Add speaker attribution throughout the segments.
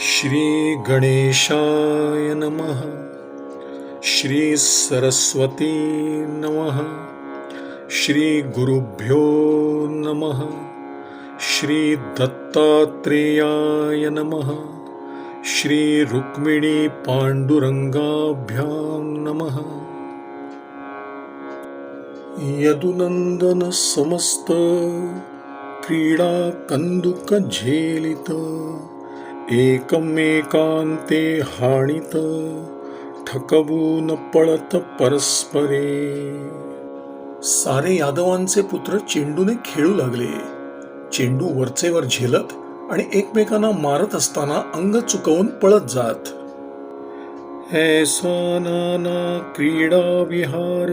Speaker 1: श्री गणेशाय नमः श्री सरस्वती नमः श्री गुरुभ्यो नमः श्री दत्तात्रेयाय नमः श्री रुक्मिणी पाण्डुरङ्गाभ्यां नमः। यदुनन्दन समस्त क्रीडा एकमेकांते हाणित ठकबून पळत परस्परे. सारे यादवांचे पुत्र चेंडूने खेळू लागले. चेंडू वरचेवर झेलत आणि एकमेकांना मारत असताना अंग चुकवून पळत जात. ऐसा नाना क्रीडा विहार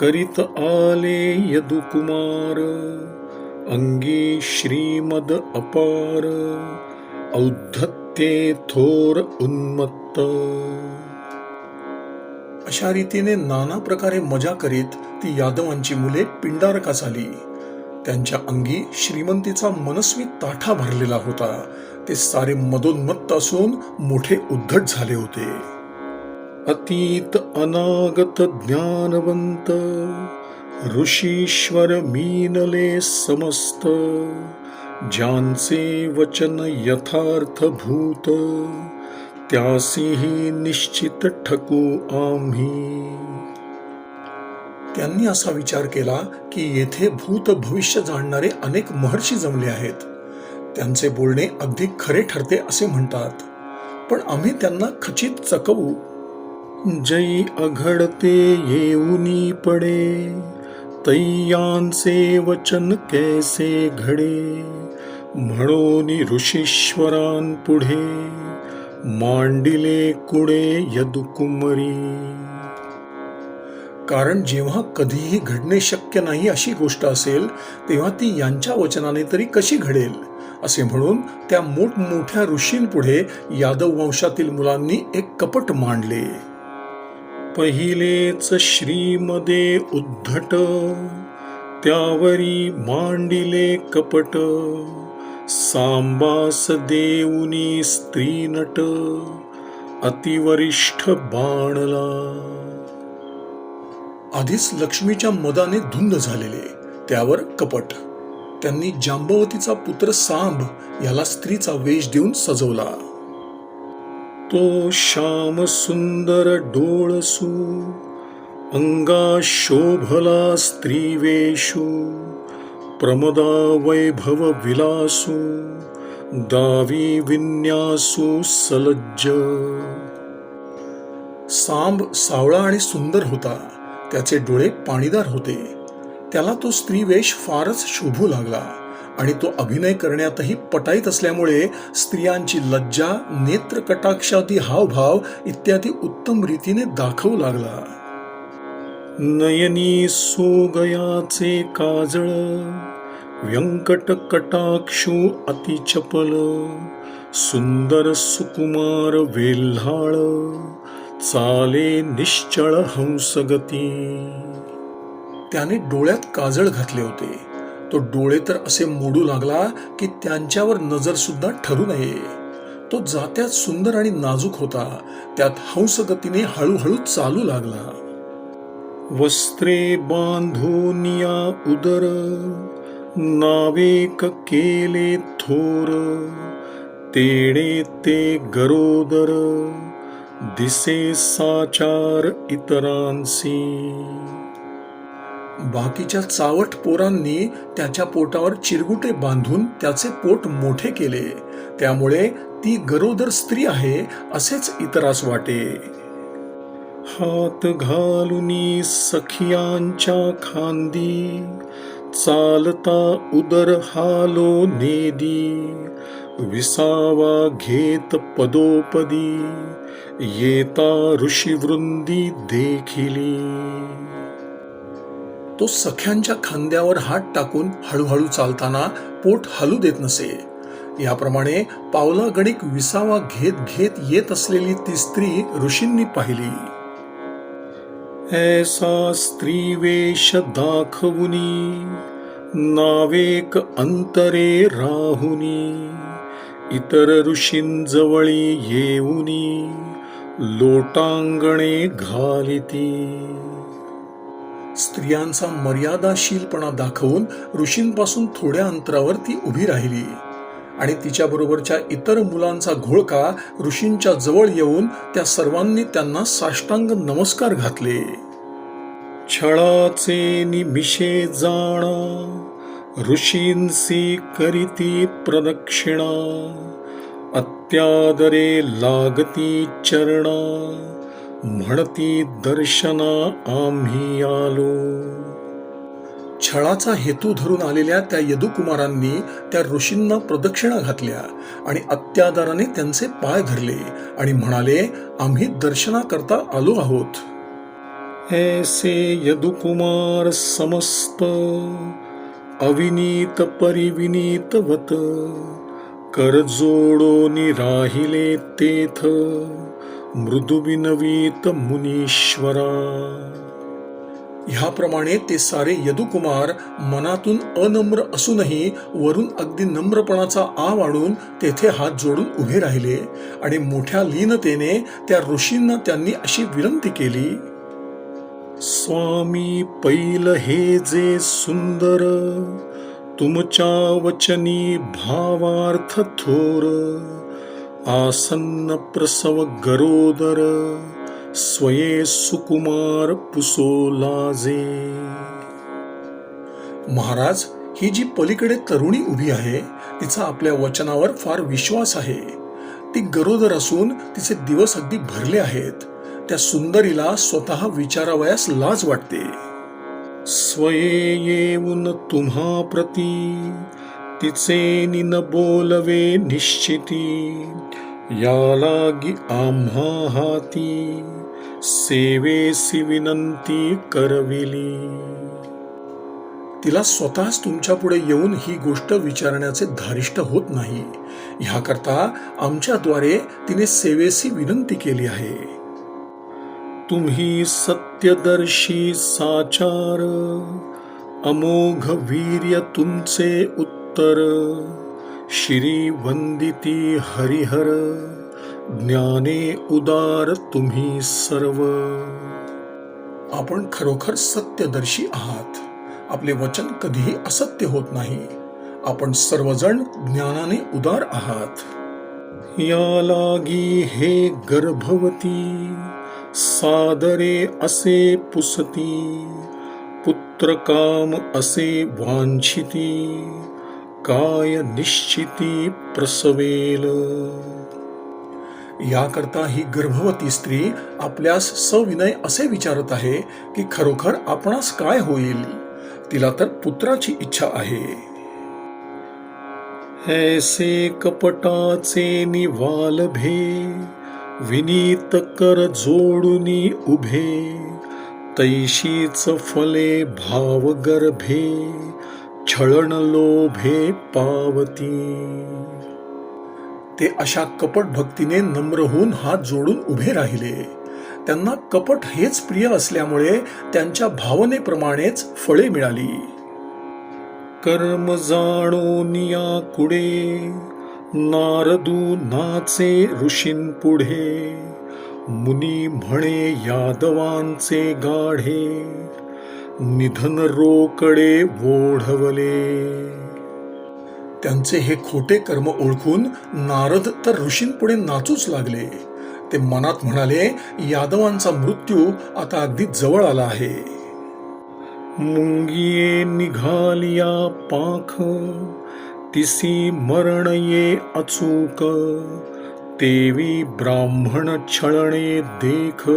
Speaker 1: करीत आले यदुकुमार. अंगी श्रीमद अपार. औद्धत्ये थोर उन्मत्त. अशा रीतीने नाना प्रकारे मजा करीत ती यादवांची मुले पिंडारकास आली. त्यांच्या अंगी श्रीमंतीचा मनस्वी ताठा भरलेला होता. ते सारे मदोन्मत्त असून मोठे उद्धट झाले होते. अतीत अनागत ज्ञानवंत ऋषीश्वर मीनले समस्त. ज्यांचे वचन यथार्थ भूत त्यासीही निश्चित ठकू आम्ही. त्यांनी असा विचार केला की येथे भूत भविष्य जाणणारे अनेक महर्षी जमले आहेत. त्यांचे बोलणे अगदी खरे ठरते असे म्हणतात. पण आम्ही त्यांना खचित चकवू. जई अघडते येऊनी पडे तैयांचे वचन कैसे घडे? म्हणून ऋषीश्वरांपुढे मांडिले कुडे यदुकुमरी. कारण जेव्हा कधीही घडणे शक्य नाही अशी गोष्ट असेल तेव्हा ती यांच्या वचनाने तरी कशी घडेल? असे म्हणून त्या मोठमोठ्या ऋषींपुढे यादव वंशातील मुलांनी एक कपट मांडले. पहिलेच श्रीमदे उद्धट त्यावरी मांडिले कपट. सांबास देऊनी स्त्री नट अतिवरिष्ठ बाणला. आधीच लक्ष्मीच्या मदाने धुंद झालेले त्यावर कपट. त्यांनी जांबवतीचा पुत्र सांब याला स्त्रीचा वेश देऊन सजवला. तो श्याम सुंदर डोळसू अंगा शोभला स्त्री वेशू प्रमदा वैभव विलासू दावी विन्यासू सलज्ज. सांब सावळा आणि सुंदर होता त्याचे डोळे पाणीदार होते. त्याला तो स्त्रीवेश फारच शोभू लागला आणि तो अभिनय करण्यातही पटाईत असल्यामुळे स्त्रियांची लज्जा नेत्र कटाक्षादी हावभाव इत्यादी उत्तम रीतीने दाखवू लागला. नयनी सोगयाचे काजळ व्यंकटकटाक्षू अतिचपल सुंदर सुकुमार वेल्हाळ चाले निश्चळ हंसगती. त्याने डोळ्यात काजळ घातले होते. तो डोळे तर असे मोडू लागला की त्यांच्यावर नजर सुद्धा ठरू नये. तो जात्यात सुंदर आणि नाजूक होता. त्यात हंसगतीने हळूहळू चालू लागला. वस्त्रे बांधोनिया उदर नावेक केले थोर तेडे ते गरोदर दिसे साचार इतरांसी. बाकीच्या चावट पोरांनी त्याच्या पोटावर चिरगुटे बांधून त्याचे पोट मोठे केले. त्यामुळे ती गरोदर स्त्री आहे असेच इतरास वाटे. हात घालून सखियांच्या खांदी चालता उदर हालो नेदी विसावा घेत पदोपदी येता ऋषीवृंदी देखिली. तो सख्यांच्या खांद्यावर हात टाकून हळूहळू चालताना पोट हलू देत नसे. याप्रमाणे पावला गणिक विसावा घेत घेत येत असलेली ती स्त्री ऋषींनी पाहिली. ऐसा स्त्रीवेश दाखवुनी नावेक अंतरे राहुनी इतर ऋषींजवळी येऊनी लोटांगणे घालिती. स्त्रियांचा मर्यादाशीलपणा दाखवून ऋषींपासून थोड्या अंतरावर ती उभी राहिली. आणि तिच्याबरोबरच्या इतर मुलांचा घोळका ऋषींच्या जवळ येऊन त्या सर्वांनी त्यांना साष्टांग नमस्कार घातले. छळाचे निमिषे जाण ऋषींसी करीती प्रदक्षिणा अत्यादरे लागती चरण म्हणती दर्शना आम्ही आलो. छळाचा हेतू धरून आलेल्या त्या यदुकुमारांनी त्या ऋषींना प्रदक्षिणा घातल्या आणि अत्यादाराने त्यांचे पाय धरले आणि म्हणाले आम्ही दर्शनाकरता आलो आहोत. ऐसे यदुकुमार समस्त अविनीत परिविनीतवत कर जोडोनी राहिले तेथ मृदुविनवीत मुनीश्वरा. ह्याप्रमाणे ते सारे यदुकुमार मनातून अनम्र असूनही वरून अगदी नम्रपणाचा आव आणून तेथे हात जोडून उभे राहिले आणि मोठ्या लीनतेने त्या ऋषींना त्यांनी अशी विनंती केली स्वामी पैल हे जे सुंदर तुमच्या वचनी भावार्थ थोर आसन्न प्रसव गरोदर स्वये सुकुमार पुसोलाजे. महाराज ही जी पलीकडे तरुणी उभी आहे तिचा आपल्या वचनावर फार विश्वास आहे. ती गरोदर असून तिचे दिवस अगदी भरले आहेत. त्या सुंदरीला स्वतः विचारावयास लाज वाटते. स्वये येऊन तुम्हा प्रती तिचे निन बोलवे निश्चिती. यालागी आम्हा हाती सेवेसी विनंती करविली. तिला स्वतःच तुमच्यापुढे येऊन ही गोष्ट विचारण्याचे धारिष्ट होत नाही. ह्याकरता आमच्याद्वारे तिने सेवेसी विनंती केली आहे. तुम्ही सत्यदर्शी साचार अमोघ वीर्य तुमचे उत्तर. श्री वंदिती हरिहर ज्ञाने उदार तुम्ही सर्व. आपण खरोखर सत्यदर्शी आहात. आपले वचन कधीही असत्य होत नाही. आपण सर्वजण ज्ञानाने उदार आहात. या लागी हे गर्भवती सादरे असे पुसती पुत्रकाम असे वांछिती काय निश्चिती प्रसवेल. याकरता ही गर्भवती स्त्री आपल्यास सविनय असे विचारत आहे की खरोखर आपणास काय होईल? तिला तर पुत्राची इच्छा आहे. ऐसे कपटाचे निवालभे विनीत कर जोडुनी उभे तैशीच फले भाव गर्भे छळण लोभे पावती. ते अशा कपट भक्तीने नम्र होऊन हात जोडून उभे राहिले. त्यांना कपट हेच प्रिय असल्यामुळे त्यांच्या भावनेप्रमाणेच फळे मिळाली. कर्म जाणून या कुडे नारदू नाचे ऋषीं पुढे मुनी म्हणे यादवांचे गाढे निधन रोकडे ओढवले त्यांचे हे खोटे कर्म ओळखून नारद तर ऋषींपुढे नाचूच लागले. ते मनात म्हणाले यादवांचा मृत्यू आता अगदी जवळ आला आहे. मुंगिये निघालिया पाख तिसी मरण ये अचूक तेवी ब्राह्मण छळणे देख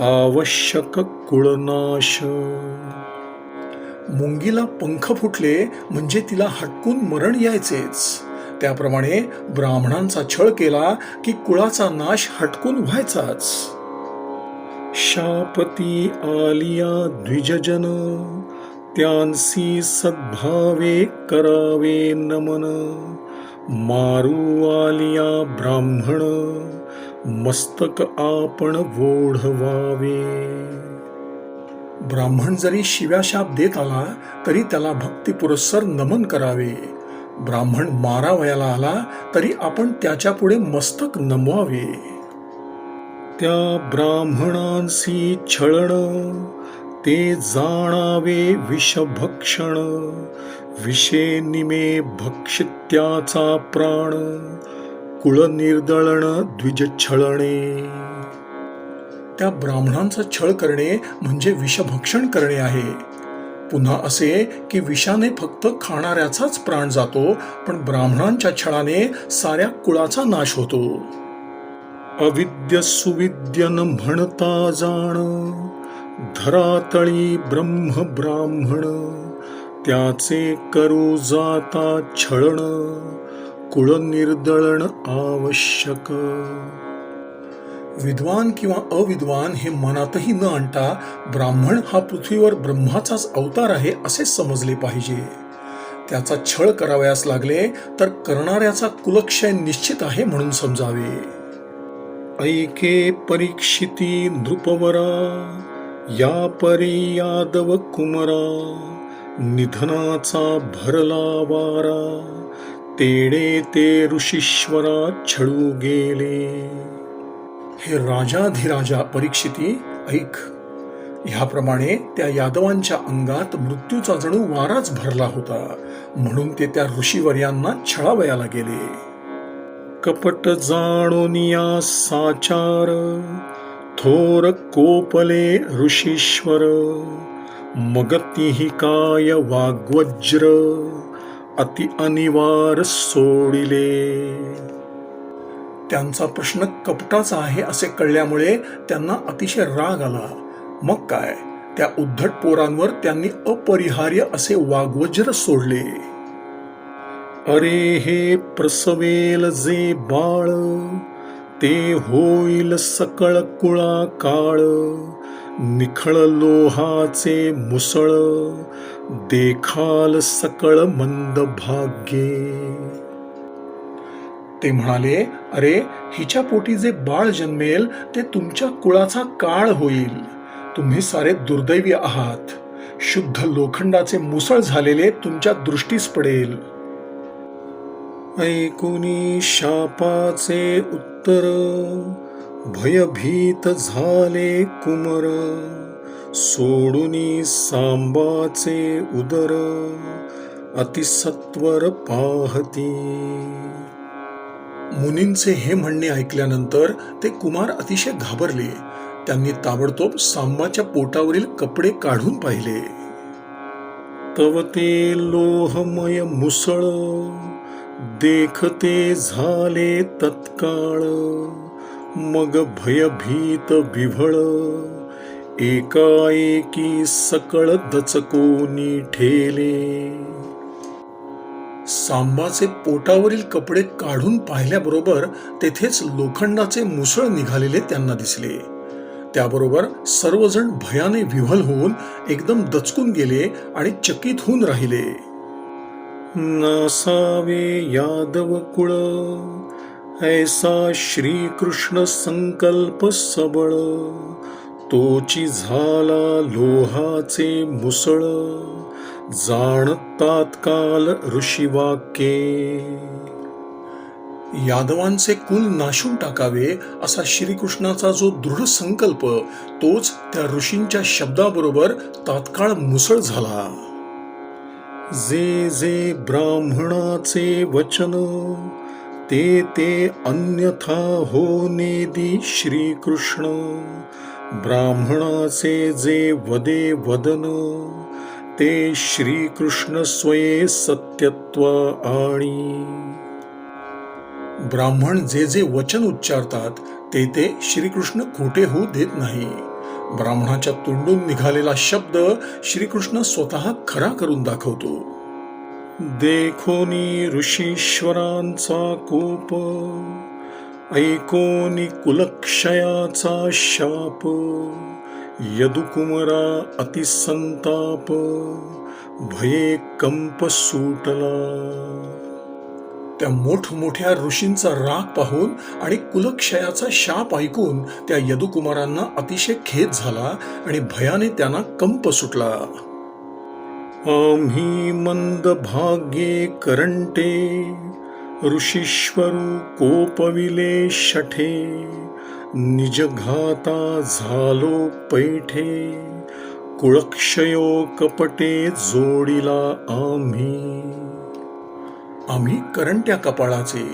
Speaker 1: आवश्यक कुळनाश. मुंगीला पंख फुटले म्हणजे तिला हटकून मरण यायचेच. त्याप्रमाणे ब्राह्मणांचा छळ केला की कुळाचा नाश हटकून व्हायचाच. शापती आलिया द्विजजन त्यांसी सद्भावे करावे नमन. मारू आलिया ब्राह्मण मस्तक आपण ओढवावे. ब्राह्मण जरी शिव्याशाप देत आला तरी त्याला भक्ती पुरस्सर नमन करावे. ब्राह्मण मारावयाला आला तरी आपण त्याच्या पुढे मस्तक नमवावे. त्या ब्राह्मणांशी छळण ते जाणावे विषभक्षण. विषे निमे भक्षित्याचा प्राण. कुळ निर्दळण द्विज छळणे त्या ब्राह्मणांचा छळ करणे म्हणजे विषभक्षण करणे आहे. पुन्हा असे की विषाने फक्त खाणाऱ्याचाच प्राण जातो पण ब्राह्मणांच्या छळाने साऱ्या कुळाचा नाश होतो. अविद्य सुविद्य न म्हणता जाण धरातळी ब्रह्म ब्राह्मण त्याचे करू जाता छळण. कुळ निर्दळण आवश्यक. विद्वान किंवा अविद्वान हे मनातही न आणता ब्राह्मण हा पृथ्वीवर ब्रह्माचाच अवतार आहे असे समजले पाहिजे. त्याचा छळ करावयास लागले तर करणाऱ्याचा कुलक्षय निश्चित आहे म्हणून समजावे. ऐके परीक्षिती नृपवरा या परी यादव कुमरा निधनाचा भरला वारा. तेडे ते ऋषीश्वरा छळू गेले. हे राजाधिराजा परीक्षिती ऐक. ह्याप्रमाणे त्या यादवांच्या अंगात मृत्यूचा जणू वाराच भरला होता म्हणून ते त्या ऋषीवर्यांना छळावयाला गेले. कपट जाणून या साचार थोर कोपले ऋषीश्वर मगतिही काय वाग्वज्र अति अनिवार सोडिले. त्यांचा प्रश्न कपटाचा आहे असे कळल्यामुळे त्यांना अतिशय राग आला. मग काय? त्या उद्धट पोरांवर त्यांनी अपरिहार्य असे वाग्वज्र सोडले. अरे हे प्रसवेल जे बाळ ते होईल सकळ कुळा काळ निखळ लोहाचे मुसळ देखाल सकळ मंद भाग्ये. ते म्हणाले अरे हिच्या पोटी जे बाळ जन्मेल ते तुमच्या कुळाचा काळ होईल. तुम्ही सारे दुर्दैवी आहात. शुद्ध लोखंडाचे मुसळ झालेले तुमच्या दृष्टीस पडेल. ऐकुनी शापाचे उत्तर भयभीत झाले कुमर सोडूनी सांबाचे उदर अतिसत्वर पाहती. मुनींचे हे म्हणणे ऐकल्यानंतर ते कुमार अतिशय घाबरले. त्यांनी ताबडतोब सांबाच्या पोटावरील कपडे काढून पाहिले. तव ते लोहमय मुसळ देखते झाले तत्काळ. मग भयभीत बिव्हळ एकाएकी सकळ दचकोनी ठेले. सांबाचे पोटावरील कपडे काढून पाहिल्याबरोबर तेथेच लोखंडाचे मुसळ निघालेले त्यांना दिसले. त्याबरोबर सर्वजण भयाने विव्हल होऊन एकदम दचकून गेले आणि चकित होऊन राहिले. नासावे यादव कुळ ऐसा श्रीकृष्ण संकल्प सबळ. तोची झाला लोहाचे मुसळ. जाण तात्काल ऋषीवाक्ये. यादवांचे कुल नाशून टाकावे असा श्रीकृष्णाचा जो दृढ संकल्प तोच त्या ऋषींच्या शब्दाबरोबर तात्काळ मुसळ झाला. जे जे ब्राह्मणाचे वचन ते ते अन्यथा हो नेदी श्रीकृष्ण। ब्राह्मणाचे जे वदे वदन ते श्रीकृष्ण स्वये सत्यत्व आणि। ब्राह्मण जे जे वचन उच्चारतात ते ते श्रीकृष्ण खोटे होऊ देत नाही। ब्राह्मणाच्या तोंडून निघालेला शब्द श्रीकृष्ण स्वतः खरा करून दाखवतो। देखोनी ऋषीश्वरांचा कोप ऐकोनी कुलक्षयाचा शाप यदुकुमरा अतिसंताप भये कंप सुटला त्या मोठमोठ्या ऋषींचा राग पाहून आणि कुलक्षयाचा शाप ऐकून त्या यदुकुमारांना अतिशय खेद झाला आणि भयाने त्यांना कंप सुटला. आम्ही मंद भाग्ये करंटे ऋषीश्वरू कोपविले शठे निजघाता झालो पैठे कुळक्षयो कपटे जोडिला आम्ही. आम्ही करंट्या कपाळाचे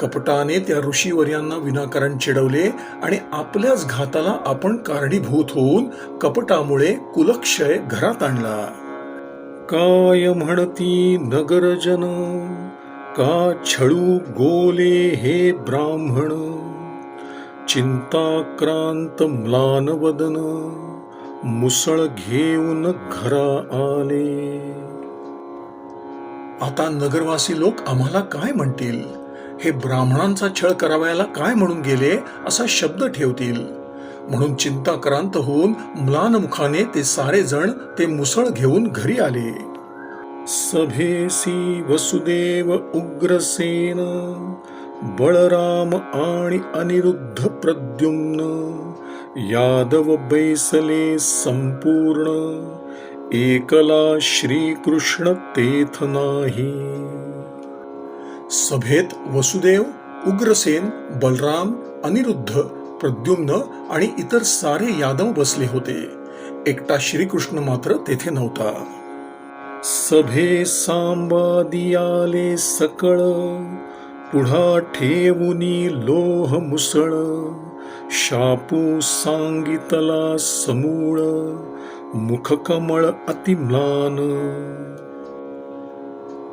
Speaker 1: कपटाने त्या ऋषीवर्यांना विनाकारण चिडवले आणि आपल्याच घाताला आपण कारणीभूत होऊन कपटामुळे कुलक्षय घरात आणला. काय म्हणती नगरजन? का छळू गोले हे ब्राह्मण? चिंताक्रांत म्लानवदन मुसळ घेऊन घरा आले. आता नगरवासी लोक आम्हाला काय म्हणतील? हे ब्राह्मणांचा छळ करावयाला काय म्हणून गेले? असा शब्द ठेवतील. म्हणून चिंताक्रांत होऊन म्लानमुखाने ते सारे जण ते मुसळ घेऊन घरी आले. सभेसी वसुदेव उग्रसेन बळराम आणि अनिरुद्ध प्रद्युम्न यादव बैसले संपूर्ण एकला श्रीकृष्ण तेथ नाही. सभेत वसुदेव उग्रसेन बलराम अनिरुद्ध प्रद्युम्न आणि इतर सारे यादव बसले होते. एकटा श्रीकृष्ण मात्र तेथे नव्हता. सभे सांबादियाले सकळ पुढा ठेवुनी लोह मुसळ शापू सांगितला समूळ मुखकमळ अतिम्लान.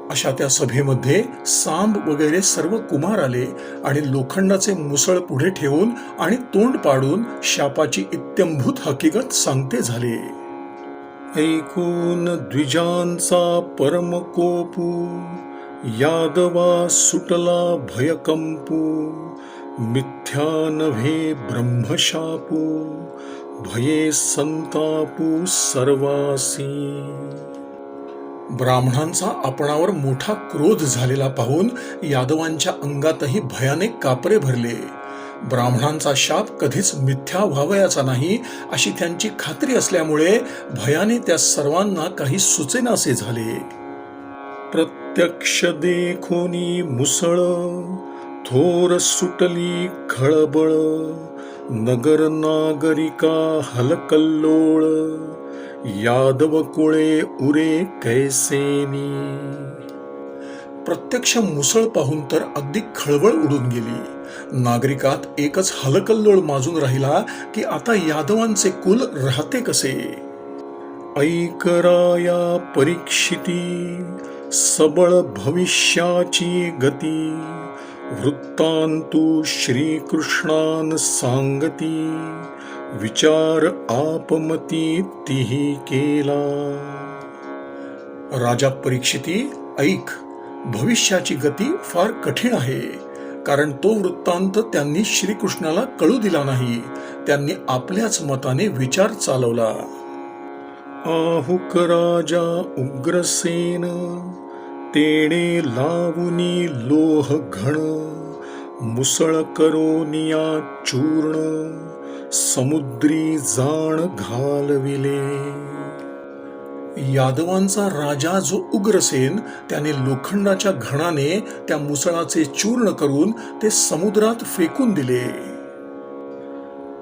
Speaker 1: अशा त्या सभेमध्ये सांब वगैरे सर्व कुमार आले आणि लोखंडाचे मुसळ पुढे ठेवून आणि तोंड पाडून शापाची इत्यंभूत हकीकत सांगते झाले. ऐकून द्विजांचा परमकोपू यादवा सुटला भयकंपू मिथ्या नव्हे ब्रह्मशापू भये संतापू सर्वासी. ब्राह्मणांचा आपणावर मोठा क्रोध झालेला पाहून यादवांच्या अंगातही भयाने कापरे भरले. ब्राह्मणांचा शाप कधीच मिथ्या व्हावयाचा नाही अशी त्यांची खात्री असल्यामुळे भयाने त्या सर्वांना काही सुचेनासे झाले. प्रत्यक्ष देखोनी मुसळ थोर सुटली खळबळ नगर नागरिका हलकल्लोळ यादव कुळे उरे कैसेनी प्रत्यक्ष मुसळ पाहून तर अगदी खळबळ उडून गेली. नागरिकात एकच हलकल्लोळ माजून राहिला की आता यादवांचे कुल राहते कसे? ऐकराया परीक्षिती सबळ भविष्याची गती वृत्तांतू श्रीकृष्णान सांगती. विचार आपमती तिही केला. राजा परीक्षिती ऐक भविष्याची गती फार कठीण आहे कारण तो वृत्तांत त्यांनी श्रीकृष्णाला कळू दिला नाही. त्यांनी आपल्याच मताने विचार चालवला. आहुक राजा उग्रसेन तेणे लावुनी लोह घण मुसळ करोनिया चूर्ण. समुद्री जाण घालविले. यादवांचा राजा जो उग्रसेन त्याने लोखंडाच्या घणाने त्या मुसळाचे चूर्ण करून ते समुद्रात फेकून दिले.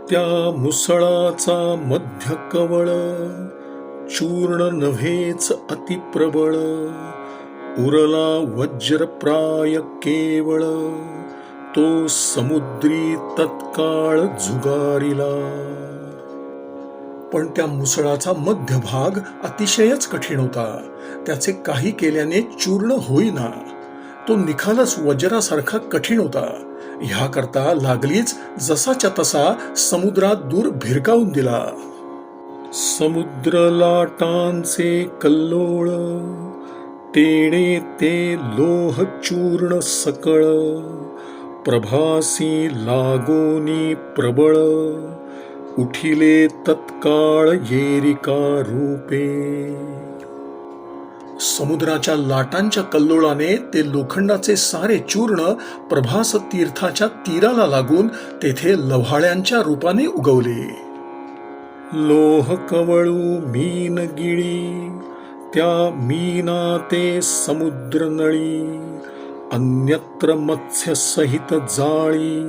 Speaker 1: त्या मुसळाचा मध्य कवळ चूर्ण नव्हेच अतिप्रबळ उरला वज्रप्राय केवळ तो समुद्री तत्काळ जुगारिला. पण त्या मुसळाचा मध्यभाग अतिशयच कठीण होता. त्याचे काही केल्याने चूर्ण होईना. तो निखालच वज्रासारखा कठीण होता. ह्याकरता लागलीच जसाच्या तसा समुद्रात दूर भिरकावून दिला. समुद्र लाटांचे कल्लोळ तेणे ते लोह चूर्ण सकळ प्रभासी लागोनी प्रबळ उठिले तत्काळ येरिका रूपे. समुद्राच्या लाटांच्या कल्लोळाने ते लोखंडाचे सारे चूर्ण प्रभास तीर्थाच्या तीराला लागून तेथे लव्हाळ्यांच्या रूपाने उगवले. लोह कवळू मीन गिळी त्या मीना ते समुद्र नळी. अन्यत्र मत्स्य सहित जाळी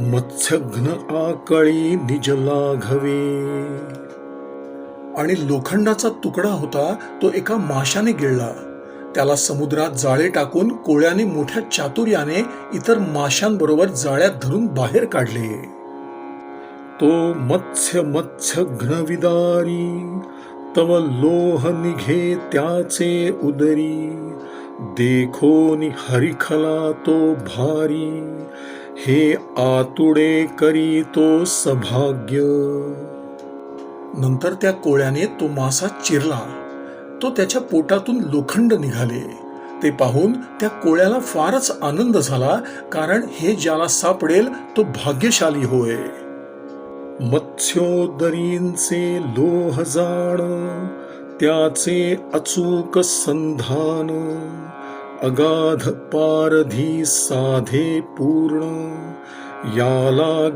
Speaker 1: मत्स्यघ्न आकळी निज लाघवे. आणि लोखंडाचा तुकडा होता तो एका माशाने गिळला. त्याला समुद्रात जाळे टाकून कोळ्याने मोठ्या चातुर्याने इतर माशांबरोबर जाळ्यात धरून बाहेर काढले. तो मत्स्य मत्स्य घ्नविदारी तव लोह निघे त्याचे उदरी. देखोनी हरिखला तो भारी हे आतुडे करी तो सभाग्य. नंतर त्या कोळ्याने तो मासा चिरला. तो त्याच्या पोटातून लोखंड निघाले. ते पाहून त्या कोळ्याला फारच आनंद झाला कारण हे ज्याला सापडेल तो भाग्यशाली होय. मत्स्योदरींचे लोह जाण त्याचे अचूक संधान अगाध पारधी साधे पूर्ण याला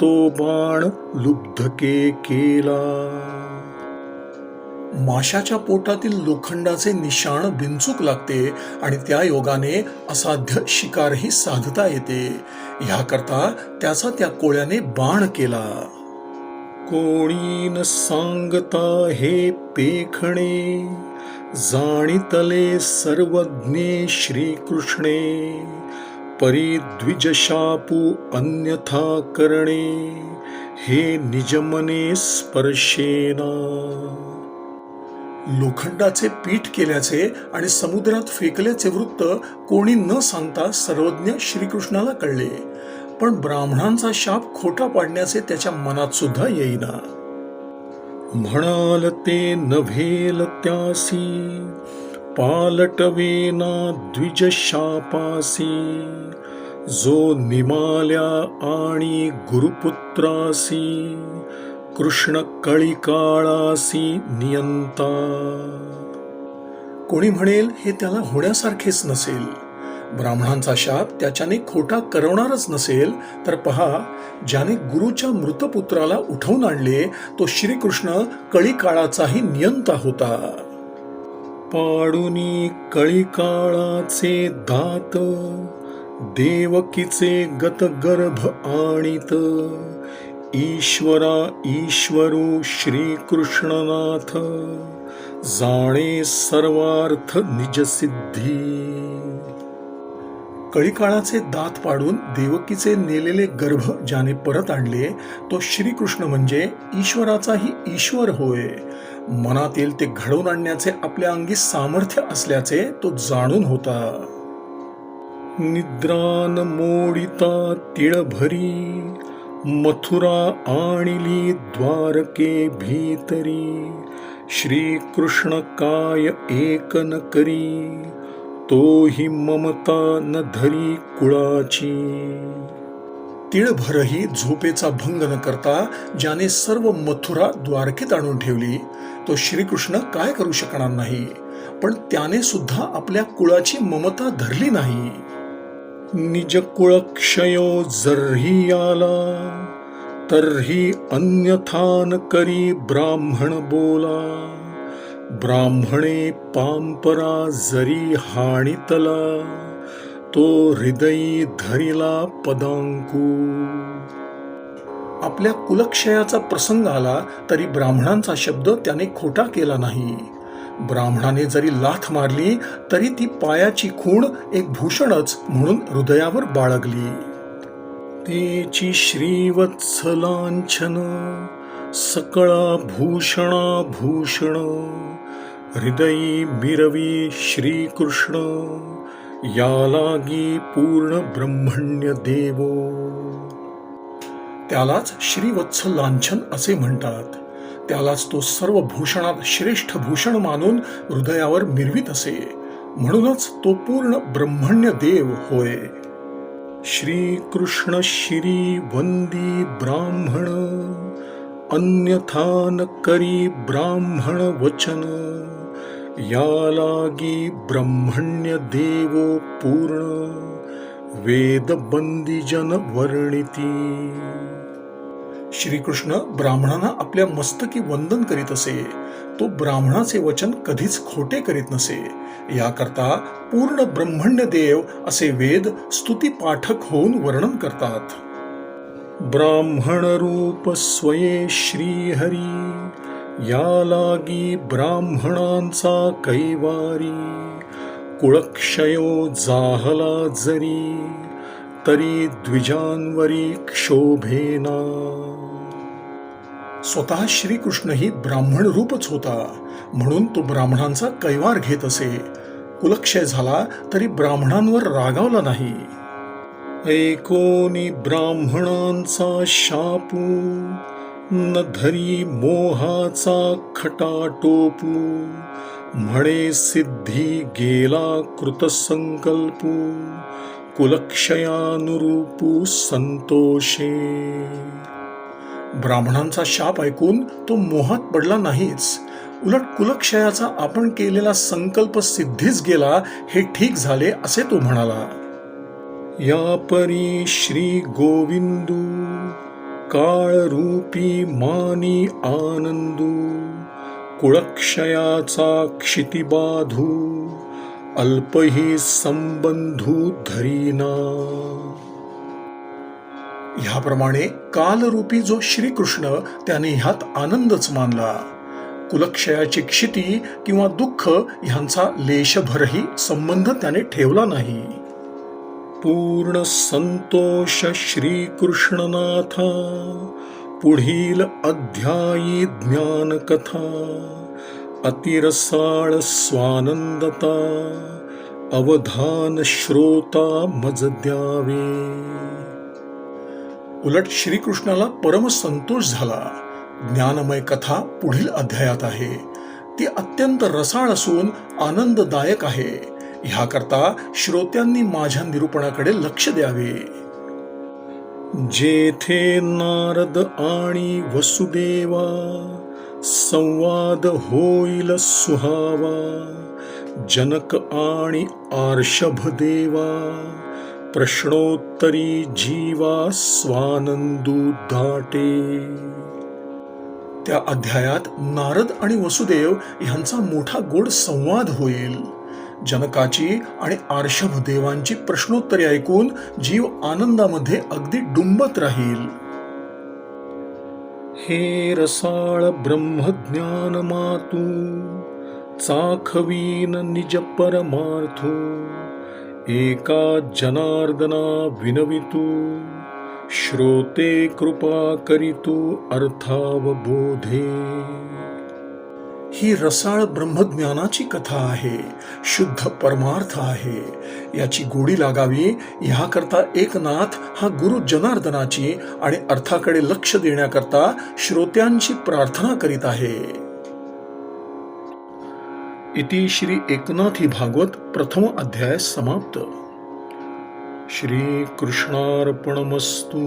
Speaker 1: तो बाण लुब्धके केला. माशाच्या पोटातील लोखंडाचे निशाण बिनचूक लागते आणि त्या योगाने असाध्य शिकारही साधता येते. ह्याकरता त्याचा त्या कोळ्याने बाण केला. कोणी न सांगता हे पेखणे जाणितले सर्वज्ञे श्रीकृष्णे परिद्विजशापू अन्यथा करणे हे निजमने स्पर्शेना. लोखंडाचे पीठ केल्याचे आणि समुद्रात फेकल्याचे वृत्त कोणी न सांगता सर्वज्ञ श्रीकृष्णाला कळले. पण ब्राह्मणांचा शाप खोटा पाडण्याचे त्याच्या मनात सुद्धा येईना. म्हणाल ते नभेल त्यासी पालटवेना द्विज शापासी. जो निमाल्या आणि गुरुपुत्रासी कृष्ण कळिकाळासी नियंता. कोणी म्हणेल हे त्याला होण्यासारखेच नसेल. ब्राह्मणांचा शाप त्याच्याने खोटा करवणारच नसेल तर पहा ज्याने गुरुच्या मृतपुत्राला उठवून आणले तो श्रीकृष्ण कळीकाळाचाही नियंता होता. पाडुनी कळीकाळाचे दात देवकीचे गतगर्भ आणित ईश्वरा ईश्वरो श्रीकृष्णनाथ जाणे सर्वार्थ निजसिद्धी. कळीकाळाचे दात पाडून देवकीचे नेलेले गर्भ ज्याने परत आणले तो श्रीकृष्ण म्हणजे ईश्वराचाही ईश्वर होय. मनातील ते घडवून आणण्याचे आपल्या अंगी सामर्थ्य असल्याचे तो जाणून होता. निद्रान मोडिता तिळभरी मथुरा आणिली द्वारके भीतरी श्रीकृष्ण काय एकन करी तो ही ममता न धरी कुळाची. तिळभरही झोपेचा भंग न करता ज्याने सर्व मथुरा द्वारकेत आणून ठेवली तो श्रीकृष्ण काय करू शकणार नाही? पण त्याने सुद्धा आपल्या कुळाची ममता धरली नाही. निज कुळक्षयो जरही आला तरही अन्यथान करी ब्राह्मण बोला. ब्राह्मणे पांपरा जरी हाणितला तो हृदयी धरिला पदांकू. आपल्या कुलक्षयाचा प्रसंग आला तरी ब्राह्मणांचा शब्द त्याने खोटा केला नाही. ब्राह्मणाने जरी लाथ मारली तरी ती पायाची खूण एक भूषणच म्हणून हृदयावर बाळगली. तेची श्रीवत्सलांछन सकळा भूषणा भूषण हृदयी मिरवी श्रीकृष्ण यालागी पूर्ण ब्रह्मण्य देवो. त्यालाच श्रीवत्स लांछन असे म्हणतात. त्यालाच तो सर्व भूषणात श्रेष्ठ भूषण मानून हृदयावर मिरवीत असे. म्हणूनच तो पूर्ण ब्रह्मण्य देव होय. श्रीकृष्ण श्री वंदी ब्राह्मण अन्यथान करी ब्राह्मण वचन. यालागी ब्रह्मण्य देवो पूर्ण वेद बंदीजन वर्णिती. श्रीकृष्ण ब्राह्मणांना आपल्या मस्तकी वंदन करीत असे. तो ब्राह्मणाचे वचन कधीच खोटे करीत नसे. याकरता पूर्ण ब्रह्मण्य देव असे वेद स्तुती पाठक होऊन वर्णन करतात. ब्राह्मण रूप स्वये श्रीहरी या लागी ब्राह्मणांचा कैवारी कुळक्षयो जाहला जरी तरी द्विजांवरी क्षोभेना. स्वतः श्रीकृष्णही ब्राह्मण रूपच होता म्हणून तो ब्राह्मणांचा कैवार घेत असे. कुलक्षय झाला तरी ब्राह्मणांवर रागावला नाही. ऐकोनी ब्राह्मणांचा शापू न धरी मोहाचा खटाटोपू म्हणे सिद्धी गेला कृतसंकल्पू कुलक्षयानुरूपू संतोषे. ब्राह्मणांचा शाप ऐकून तो मोहात पडला नाहीच. उलट कुलक्षयाचा आपण केलेला संकल्प सिद्धीच गेला हे ठीक झाले असे तो म्हणाला. या परी श्री गोविंदू काळरूपी मानी आनंदू कुळक्षयाचा क्षितिबाधू अल्पही संबंधू धरीना. ह्याप्रमाणे कालरूपी जो श्रीकृष्ण त्याने ह्यात आनंदच मानला. कुलक्षयाची क्षिती किंवा दुःख ह्यांचा लेशभरही संबंध त्याने ठेवला नाही. पूर्ण संतोष श्रीकृष्णनाथा. पुढील अध्यायी ज्ञानकथा. अतिरसाळ स्वानंदता. अवधान श्रोता मज द्यावे. उलट श्रीकृष्णाला परम संतोष झाला. ज्ञानमय कथा पुढील अध्यायात आहे. ती अत्यंत रसाळ असून आनंददायक आहे. ह्याकरता श्रोत्यांनी माझ्या निरूपणाकडे लक्ष द्यावे. जेथे नारद आणि वसुदेवा संवाद होईल सुहावा जनक आणि आर्षभदेवा प्रश्नोत्तरी जीवा स्वानंदू दाटे. त्या अध्यायात नारद आणि वसुदेव ह्यांचा मोठा गोड संवाद होईल. जनकाची आणि आर्षभ देवांची प्रश्नोत्तरे ऐकून जीव आनंदामध्ये अगदी डुंबत राहील. हे रसाळ ब्रह्मज्ञान मातू चाखवीन निज परमार्थू एका जनार्दना विनवितू श्रोते कृपा करितु अर्थावबोधे. ही रसाळ ब्रह्मज्ञानाची कथा आहे शुद्ध परमार्थ आहे. याची गोडी लागावी ह्याकरता एकनाथ हा गुरु जनार्दनाची आणि अर्थाकडे लक्ष देण्याकरता श्रोत्यांची प्रार्थना करीत आहे. इति श्री एकनाथी भागवत प्रथम अध्याय समाप्त. श्री कृष्णार्पणमस्तु